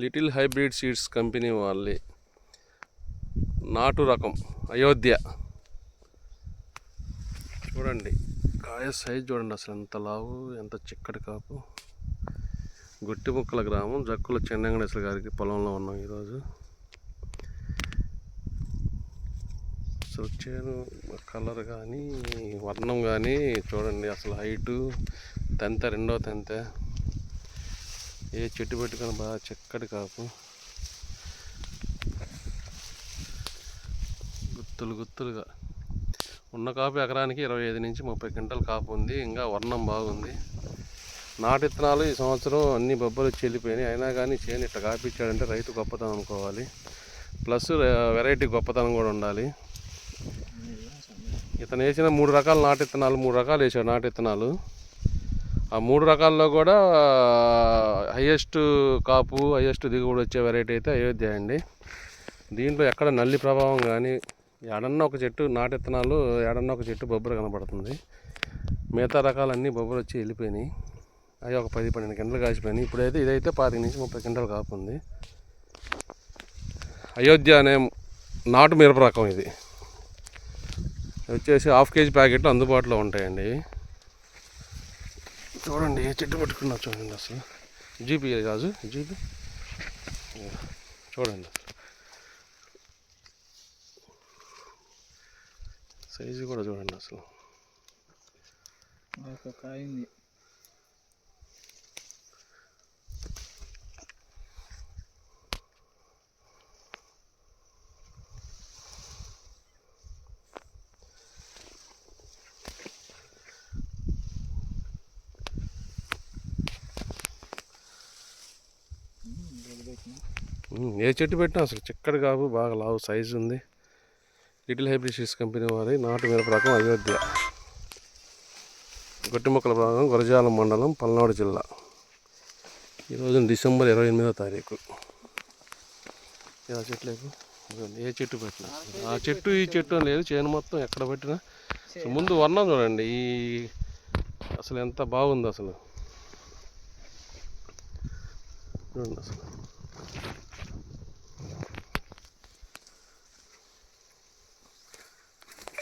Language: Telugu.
లిటిల్ హైబ్రిడ్ సీడ్స్ కంపెనీ వాళ్ళే. నాటు రకం అయోధ్య. చూడండి కాయ సైజ్ చూడండి అసలు ఎంత లావు ఎంత చిక్కటి కాపు. గుట్టిముక్కల గ్రామం జక్కుల చెన్నెంగడేశ్వర గారికి పొలంలో ఉన్నాం ఈరోజు. అసలు చేను కలర్ కానీ వర్ణం కానీ చూడండి అసలు హైటు తెంత రెండో తెంత ఏ చెట్టు పెట్టుకొని బాగా చక్కటి కాపు. గుత్తులు గుత్తులుగా. ఉన్న కాపు ఎకరానికి ఇరవై ఐదు నుంచి ముప్పై క్వింటల్ కాపు ఉంది. ఇంకా వర్ణం బాగుంది. నాటు విత్తనాలు ఈ సంవత్సరం అన్ని బొబ్బలు చెల్లిపోయినాయి అయినా కానీ చేను ఇట్లా కాపిచ్చాడంటే రైతు గొప్పతనం అనుకోవాలి. ప్లస్ వెరైటీ గొప్పతనం కూడా ఉండాలి. ఇతను వేసిన మూడు రకాల నాటు విత్తనాలు మూడు రకాలు వేసాడు నాటు విత్తనాలు. ఆ మూడు రకాల్లో కూడా హయ్యెస్ట్ కాపు హయ్యెస్ట్ దిగుబడి వచ్చే వెరైటీ అయితే అయోధ్య అండి. దీంట్లో ఎక్కడ నల్లి ప్రభావం కానీ ఏడన్నా ఒక చెట్టు నాటు ఇత్తనాలు ఏడన్నా ఒక చెట్టు బొబ్బర కనపడుతుంది మిగతా రకాలన్నీ బొబ్బరు వచ్చి వెళ్ళిపోయినాయి. అవి ఒక పది పన్నెండు గంటలు కాసిపోయినాయి. ఇప్పుడైతే ఇదైతే పాతిక నుంచి ముప్పై గంటలు కాపుంది. అయోధ్య అనే నాటు మిరప రకం ఇది వచ్చేసి హాఫ్ కేజీ ప్యాకెట్లు అందుబాటులో ఉంటాయండి. చూడండి చెట్టు పట్టుకున్నా చూడండి అసలు. జీపీ రాజు? జీపీ? చూడండి. సైజు కూడా చూడండి అసలు. ఒక కాయ ఉంది ఏ చెట్టు పెట్టినా అసలు చిక్కడి కాపు బాగా లావు సైజు ఉంది. లిటిల్ హైబ్రిషిస్ కంపెనీ వారి నాటు మిరప రకం అయోధ్య. గొట్టిమొక్కల భాగం గురజాలం మండలం పల్నాడు జిల్లా. ఈరోజు డిసెంబర్ ఇరవై ఎనిమిదో తారీఖు. ఇలా చెట్లేదు ఏ చెట్టు పెట్టినా? ఆ చెట్టు ఈ చెట్టు లేదు చేను మొత్తం ఎక్కడ పెట్టినా. ముందు వర్ణం చూడండి ఈ అసలు ఎంత బాగుంది అసలు. చూడండి అసలు.